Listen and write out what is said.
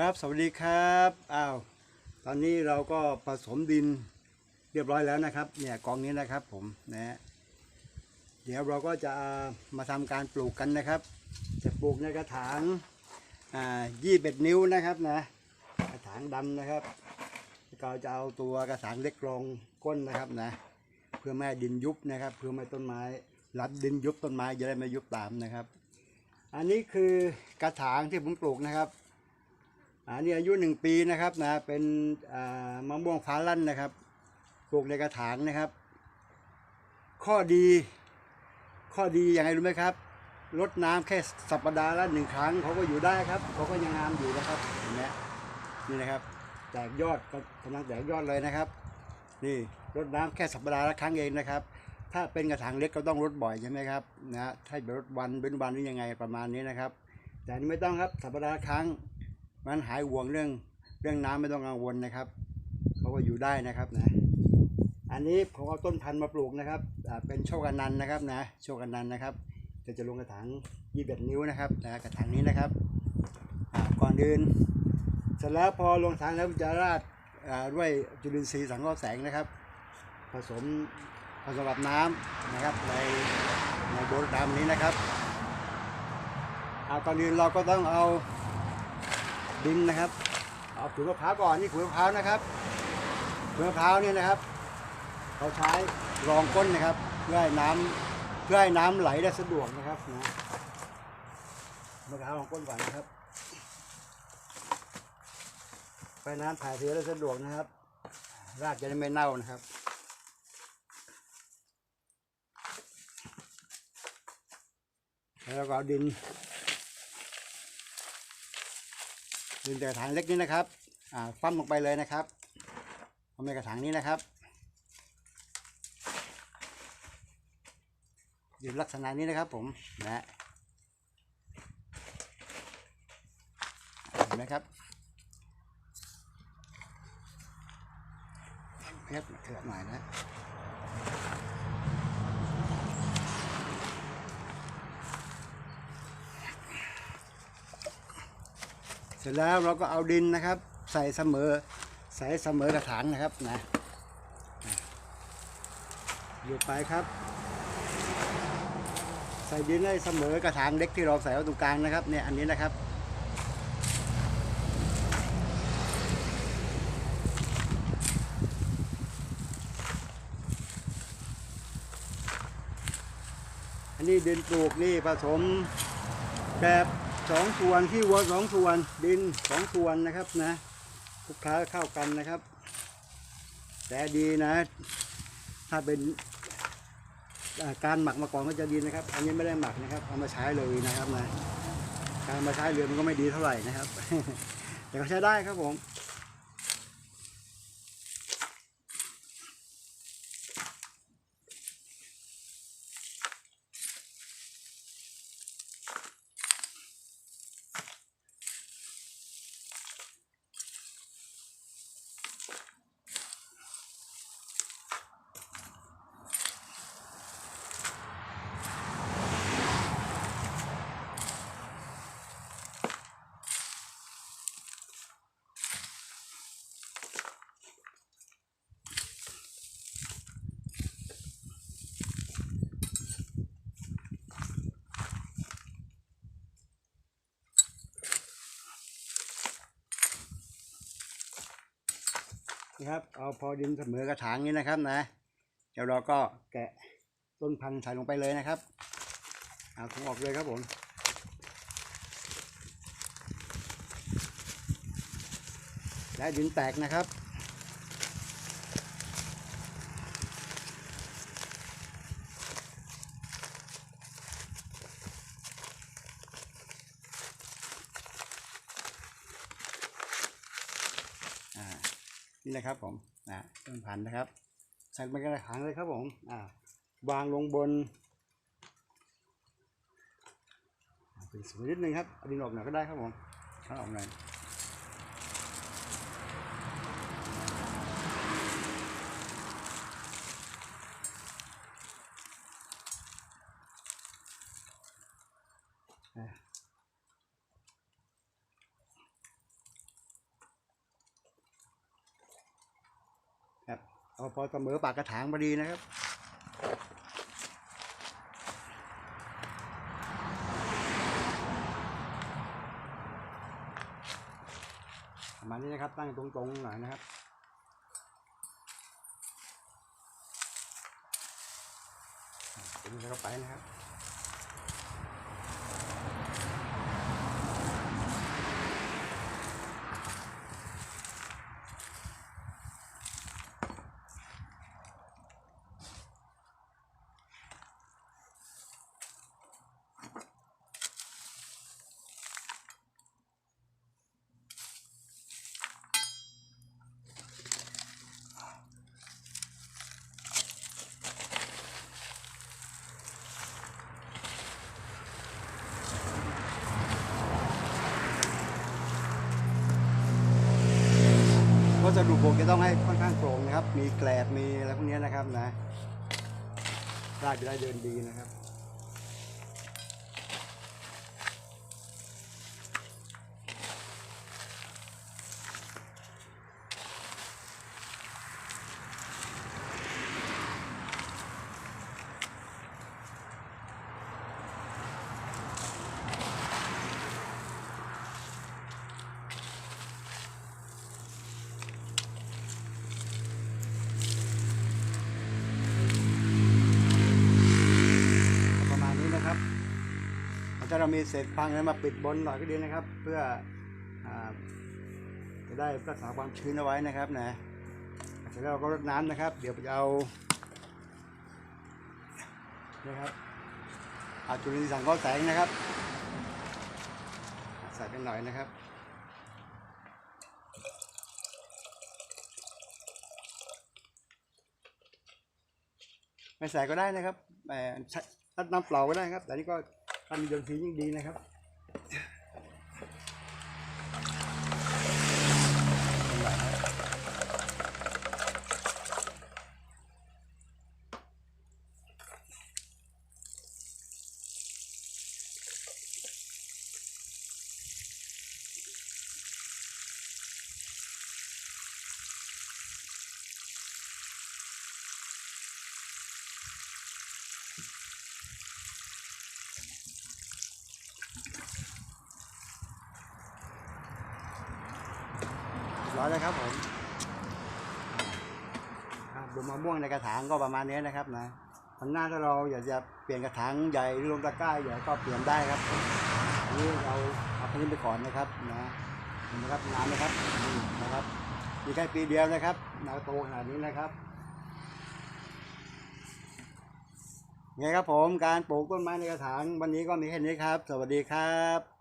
ครับสวัสดีครับอ้าวตอนนี้เราก็ผสมดินเรียบร้อยแล้วนะครับ เนี่ยกองนี้นะครับผมนะเดี๋ยวเราก็จะมาทำการปลูกกันนะครับ จะปลูกในกระถางอ่ายี่เบ็ดนิ้วนะครับนะกระถางดำนะครับแล้วก็จะเอาตัวกระถางเล็กรองก้นนะครับนะ เพื่อไม่ดินยุบนะครับ เพื่อไม่ให้ต้นไม้รับดินยุบต้นไม้จะได้ไม่ยุบตามนะครับ อันนี้คือกระถางที่ผมปลูกนะครับ อันนี้อายุหนึ่งปีนะครับนะเป็นมะม่วงฟ้าลั่นนะครับปลูกในกระถางนะครับ ข้อดี ข้อดียังไงรู้ไหมครับลดน้ำแค่สัปดาห์ละหนึ่งครั้งเขาก็อยู่ได้ครับเขาก็ยังงามอยู่นะครับเห็นไหมนี่นะครับ แตกยอดก็กำลังแตกยอดเลยนะครับ นี่รดน้ำแค่สัปดาห์ละครั้งเองนะครับ ถ้าเป็นกระถางเล็กก็ต้องรดบ่อยใช่ไหมครับนะถ้าเป็นรดวันเป็นวันหรือยังไงประมาณนี้นะครับ แต่อันนี้ไม่ต้องครับสัปดาห์ละครั้ง มันหายห่วงเรื่องเรื่องน้ำไม่ต้องกังวลนะครับเขาก็อยู่ได้นะครับนะ อันนี้ผมเอาต้นพันธุ์มาปลูกนะครับเป็นโชคอนันต์นะครับนะโชคอนันต์นะครับจะจะลงกระถางยี่สิบนิ้วนะครับนะกระถางนี้นะครับก่อนอื่นเสร็จแล้วพอลงถางแล้วจะราดด้วยจุลินทรีย์สังเคราะห์แสงนะครับ ผสมผสมกับน้ำนะครับในในโบรดำนี้นะครับอาก่อนอื่นเราก็ต้องเอา ดินนะครับ เอาขุยมะพร้าวก่อนนี่ขุยมะพร้าวนะครับขุยมะพร้าวเนี่ยนะครับ เราใช้รองก้นนะครับเพื่อให้น้ำเพื่อให้น้ำไหลได้สะดวกนะครับนะมะพร้าวรองก้นก่อนนะครับเพื่อให้น้ำถ่ายเทได้สะดวกนะครับ รากจะได้ไม่เน่านะครับแล้วก็เอาดิน ดินแต่กระถางเล็กนี้นะครับอ่าฟั่มลงไปเลยนะครับเอาในกระถางนี้นะครับดินลักษณะนี้นะครับผมนะเห็นไหมครับเพชรเถื่อนหน่อยนะ สร็จแล้วเราก็เอาดินนะครับ ใส่เสมอ ใส่เสมอกระถางนะครับนะหยุดไปครับ ใส่ดินให้เสมอกระถางเล็กที่เราใส่ไว้ตรงกลางนะครับเนี่ยอันนี้นะครับอันนี้ดินปลูกนี่ผสมแบบ สองส่วนที่วัวสองส่วนดินสองส่วนนะครับนะคลุกคล้าเข้ากันนะครับ แต่ดีนะ ถ้าเป็นการหมักมาก่อนก็จะดีนะครับ อันนี้ไม่ได้หมักนะครับ เอามาใช้เลยนะครับนะการมาใช้เรือมันก็ไม่ดีเท่าไหร่นะครับ แต่ก็ใช้ได้ครับผม ครับ เอาพอดินเสมอกระถางนี้นะครับนะเดี๋ยวเราก็แกะต้นพันธุ์ใส่ลงไปเลยนะครับเอาถุงออกเลยครับผมและดินแตกนะครับอ่า นี่นะครับผมนะต้นพันธุ์นะครับใส่ลงไปกระถางเลยครับผมอ่าวางลงบนเป็นสวยนิดนึงครับดินออกหน่อยก็ได้ครับผมเอาออกหน่อยอะ เอพอเสมอปากกระถางพอดีนะครับประมาณนี้นะครับตั้งตรงๆหน่อยนะครับดึงเข้าไปนะครับ สดุโบกจะต้องให้ค่อนข้างโปร่งนะครับ มีแกลบมีอะไรพวกนี้นะครับนะได้ไปได้เดินดีนะครับ ประมาณนี้นะครับถ้า เรามีเศษพังแล้วมาปิดบนหน่อยก็ดีนะครับ เพื่ออจะได้รักษาความชื้นเอาไว้นะครับนะเสร็จแล้วเราก็รดน้ำนะครับ เดี๋ยวจะเอานะครับอาจุลินสังเคราะห์แสงนะครับใส่ไปหน่อยนะครับไม่ใส่ก็ได้นะครับแต่น้ำเปล่าก็ได้ครับ แต่นี่ก็ ถ้ามียนต์สียิ่งดีนะครับ อยแล้วครับผมดูมะม่วงในกระถางก็ประมาณนี้นะครับนะวันหน้าถ้าเราอยากจะเปลี่ยนกระถางใหญ่หรือลงตะกร้าใหญ่ก็เปลี่ยนได้ครับอันนี้เราเอาแค่นี้ไปก่อนนะครับนะเห็นไหมครับนานนะครับนี่นะครับมีแค่ปีเดียวนะครับนาโตขนาดนี้นะครับไงครับผมการปลูกต้นไม้ในกระถางวันนี้ก็มีแค่นี้ครับ สวัสดีครับ